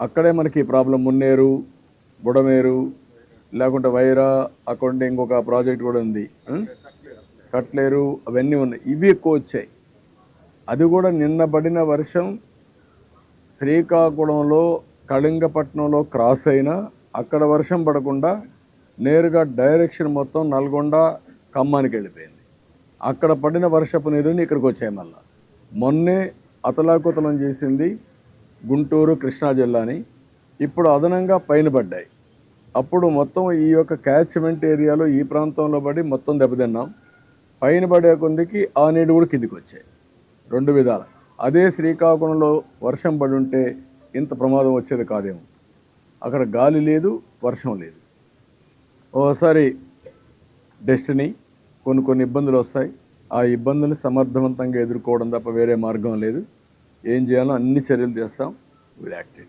అక్కడే మనకి ప్రాబ్లం మున్నేరు బుడమేరు లేకుంటే వైరా అక్కడ ఇంకొక ప్రాజెక్ట్ కూడా ఉంది. కట్లేరు అవన్నీ ఉన్నాయి. ఇవి ఎక్కువ వచ్చాయి. అది కూడా నిన్న పడిన వర్షం శ్రీకాకుళంలో కళింగపట్నంలో క్రాస్ అయినా అక్కడ వర్షం పడకుండా నేరుగా డైరెక్షన్ మొత్తం నల్గొండ ఖమ్మానికి వెళ్ళిపోయింది. అక్కడ పడిన వర్షపు నీరుని ఇక్కడికి వచ్చాయి మళ్ళా. మొన్నే అతలాకుతలం చేసింది గుంటూరు కృష్ణా జిల్లాని ఇప్పుడు అదనంగా పైన పడ్డాయి అప్పుడు మొత్తం ఈ యొక్క క్యాచ్మెంట్ ఏరియాలో ఈ ప్రాంతంలో పడి మొత్తం దెబ్బతిన్నాం. పైన పడే కొందికి ఆ నీడు కూడా కిందికి వచ్చాయి రెండు విధాలు. అదే శ్రీకాకుళంలో వర్షం పడి ఉంటే ఇంత ప్రమాదం వచ్చేది కాదేమో. అక్కడ గాలి లేదు వర్షం లేదు. ఓసారి డెస్టినీ కొన్ని కొన్ని ఇబ్బందులు వస్తాయి. ఆ ఇబ్బందులు సమర్థవంతంగా ఎదుర్కోవడం తప్ప వేరే మార్గం లేదు. ఏం చేయాలో అన్ని చర్యలు చేస్తాం వీడు యాక్టివ్